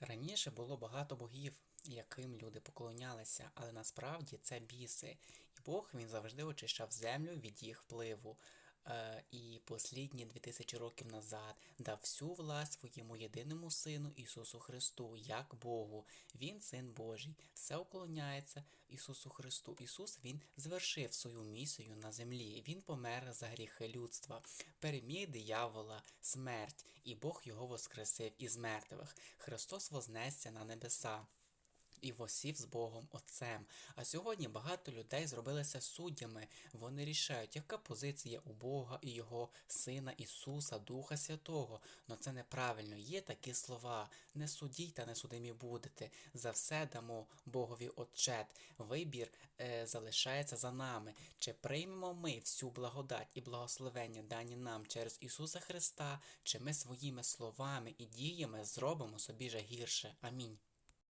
Раніше було багато богів, яким люди поклонялися, але насправді це біси. І Бог він завжди очищав землю від їх впливу. Е, і послідні 2000 років назад дав всю власть своєму єдиному сину Ісусу Христу, як Богу. Він син Божий, все уклоняється Ісусу Христу. Ісус Він звершив свою місію на землі. Він помер за гріхи людства, переміг диявола, смерть, і Бог його воскресив із мертвих. Христос вознесся на небеса. І восів з Богом Отцем. А сьогодні багато людей зробилися суддями. Вони рішають, яка позиція у Бога і Його Сина Ісуса, Духа Святого. Но це неправильно. Є такі слова: не судіть та не судимі будете. За все дамо Богові отчет. Вибір е, залишається за нами. Чи приймемо ми всю благодать і благословення дані нам через Ісуса Христа, чи ми своїми словами і діями зробимо собі же гірше. Амінь.